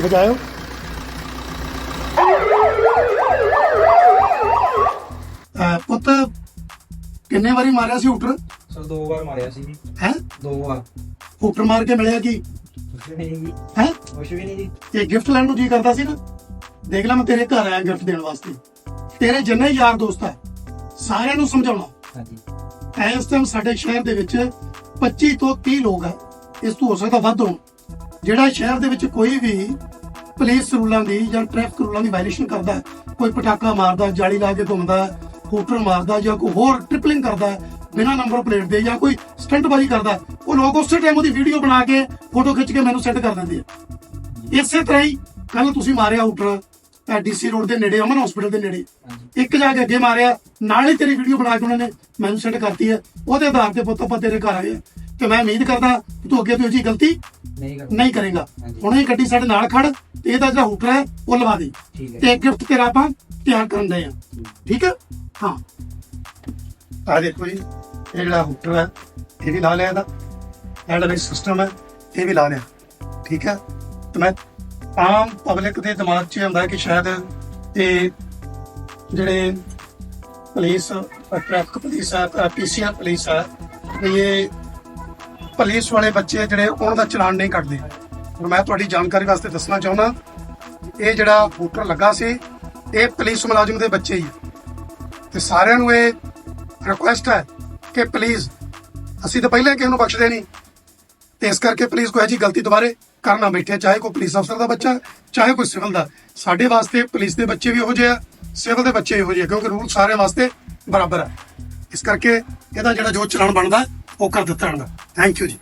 ਵਜਾਇਓ। ਪੁੱਤ ਕਿੰਨੇ ਵਾਰੀ ਮਾਰਿਆ ਸੀ ਹੂਟਰ? ਸਰ ਦੋ ਵਾਰ ਮਾਰਿਆ ਸੀ ਜੀ। ਹੈ? ਦੋ ਵਾਰ। ਹੂਟਰ ਮਾਰ ਕੇ ਮਿਲਿਆ ਕੀ? ਕੁਛ ਵੀ ਨਹੀਂ ਜੀ। ਹੈ? ਕੁਛ ਵੀ ਨਹੀਂ ਜੀ। ਇਹ ਗਿਫਟ ਲੈਣ ਨੂੰ ਜੀ ਕਰਦਾ ਸੀ ਨਾ? ਦੇਖ ਲੈ ਮੈਂ ਤੇਰੇ ਘਰ ਆਇਆ ਗਿਫਟ ਦੇਣ ਵਾਸਤੇ। ਤੇਰੇ ਜਿੰਨੇ ਯਾਰ ਦੋਸਤ ਆ ਸਾਰਿਆਂ ਨੂੰ ਸਮਝਾਉਣਾ। ਹਾਂਜੀ। ਇਸ ਟਾਈਮ ਸਾਡੇ ਸ਼ਹਿਰ ਦੇ ਵਿੱਚ 25 ਤੋਂ 30 ਲੋਕ ਆ। ਇਸ ਤੋਂ ਹੋ ਸਕਦਾ ਵੱਧ ਹੋਣ। ਜਿਹੜਾ ਸ਼ਹਿਰ ਦੇ ਵਿੱਚ ਕੋਈ ਵੀ ਪੁਲਿਸ ਰੂਲਾਂ ਦੀ ਜਾਂ ਟ੍ਰੈਫਿਕ ਰੂਲਾਂ ਦੀ ਵਾਇਲੇਸ਼ਨ ਕਰਦਾ ਕੋਈ ਪਟਾਕਾ ਮਾਰਦਾ ਜਾਲੀ ਲਾ ਕੇ ਘੁੰਮਦਾ ਹੂਟਰ ਮਾਰਦਾ ਜਾਂ ਕੋਈ ਹੋਰ ਟ੍ਰਿਪਲਿੰਗ ਕਰਦਾ ਬਿਨਾਂ ਨੰਬਰ ਪਲੇਟ ਦੇ ਜਾਂ ਕੋਈ ਸਟੰਟਬਾਜ਼ੀ ਕਰਦਾ ਉਹ ਲੋਕ ਉਸੇ ਟਾਈਮ ਉਹਦੀ ਵੀਡੀਓ ਬਣਾ ਕੇ ਫੋਟੋ ਖਿੱਚ ਕੇ ਮੈਨੂੰ ਸੈਂਡ ਕਰ ਦਿੰਦੇ ਆ। ਇਸੇ ਤਰ੍ਹਾਂ ਹੀ ਕੱਲ ਤੁਸੀਂ ਮਾਰਿਆ ਹੂਟਰ ਡੀਸੀ ਰੋਡ ਦੇ ਨੇੜੇ ਅਮਨ ਹਸਪੀਟਲ ਦੇ ਨੇੜੇ। ਇੱਕ ਜਾ ਕੇ ਅੱਗੇ ਮਾਰਿਆ ਨਾਲ ਹੀ ਤੇਰੀ ਵੀਡੀਓ ਬਣਾ ਕੇ ਉਹਨਾਂ ਨੇ ਮੈਨੂੰ ਸੈਂਡ ਕਰਤੀ ਹੈ ਉਹਦੇ ਆਧਾਰ ਤੇ ਪੁੱਤ ਆਪਾਂ ਤੇਰੇ ਘਰ ਆਏ ਆ। ਤੇ ਮੈਂ ਉਮੀਦ ਕਰਦਾ ਕਿ ਤੂੰ ਅੱਗੇ ਤੋਂ ਇਹ ਜੀ ਗਲਤੀ ਨਹੀਂ ਕਰ ਨਹੀਂ ਕਰੇਗਾ। ਹਾਂਜੀ। ਹੁਣੇ ਹੀ ਗੱਡੀ ਸਾਡੇ ਨਾਲ ਖੜ ਤੇ ਇਹਦਾ ਜਿਹੜਾ ਹੂਟਰ ਹੈ ਉਹ ਲਵਾ ਦੇ। ਠੀਕ ਹੈ। ਤੇ ਗਿਫਟ ਤੇਰਾ ਆਪਾਂ ਤਿਆਰ ਕਰਨ ਦੇ ਆ। ਠੀਕ ਹੈ? ਹਾਂ। ਆ ਦੇਖੋ ਜੀ ਇਹ ਜਿਹੜਾ ਹੂਟਰ ਹੈ ਇਹ ਵੀ ਲਾ ਲਿਆ ਇਹਦਾ। ਇਹ ਜਿਹੜਾ ਸਿਸਟਮ ਹੈ ਇਹ ਵੀ ਲਾ ਲਿਆ। ਠੀਕ ਹੈ? ਤੇ ਮੈਂ ਆਮ ਪਬਲਿਕ ਦੇ ਦਿਮਾਗ 'ਚ ਇਹ ਹੁੰਦਾ ਕਿ ਸ਼ਾਇਦ ਇਹ ਜਿਹੜੇ ਪੁਲਿਸ ਟ੍ਰੈਫਿਕ ਪੁਲਿਸ ਹੈ ਪੀਸੀਆਰ ਪੁਲਿਸ ਵੀ ਇਹ ਪੁਲਿਸ ਵਾਲੇ ਬੱਚੇ ਜਿਹੜੇ ਉਹਨਾਂ ਦਾ ਚਲਾਨ ਨਹੀਂ ਕੱਟਦੇ। ਹੁਣ ਮੈਂ ਤੁਹਾਡੀ ਜਾਣਕਾਰੀ ਵਾਸਤੇ ਦੱਸਣਾ ਚਾਹੁੰਦਾ ਇਹ ਜਿਹੜਾ ਹੂਟਰ ਲੱਗਾ ਸੀ ਇਹ ਪੁਲਿਸ ਮੁਲਾਜ਼ਮ ਦੇ ਬੱਚੇ ਹੀ ਤੇ ਸਾਰਿਆਂ ਨੂੰ ਇਹ ਰਿਕੁਐਸਟ ਹੈ ਕਿ ਪਲੀਜ਼ ਅਸੀਂ ਤਾਂ ਪਹਿਲਾਂ ਕਿਸੇ ਨੂੰ ਬਖਸ਼ਦੇ ਨਹੀਂ। ਤੇ ਇਸ ਕਰਕੇ ਪਲੀਜ਼ ਕੋਈ ਐਜੀ ਗਲਤੀ ਦੁਬਾਰੇ ਕਰਨਾ ਬੈਠੇ ਚਾਹੇ ਕੋਈ ਪੁਲਿਸ ਅਫਸਰ ਦਾ ਬੱਚਾ ਚਾਹੇ ਕੋਈ ਸਿਵਲ ਦਾ। ਸਾਡੇ ਵਾਸਤੇ ਪੁਲਿਸ ਦੇ ਬੱਚੇ ਵੀ ਇਹੋ ਜਿਹੇ ਆ ਸਿਵਲ ਦੇ ਬੱਚੇ ਵੀ ਇਹੋ ਜਿਹੇ ਆ, ਕਿਉਂਕਿ ਰੂਲ ਸਾਰਿਆਂ ਵਾਸਤੇ ਬਰਾਬਰ ਹੈ ਇਸ ਕਰਕੇ ਇਹਦਾ ਜਿਹੜਾ ਜੋ ਚਲਾਨ ਬਣਦਾ ਉਹ ਕਰ ਦਿੱਤਾ ਜਾਂਦਾ ਥੈਂਕ ਯੂ ਜੀ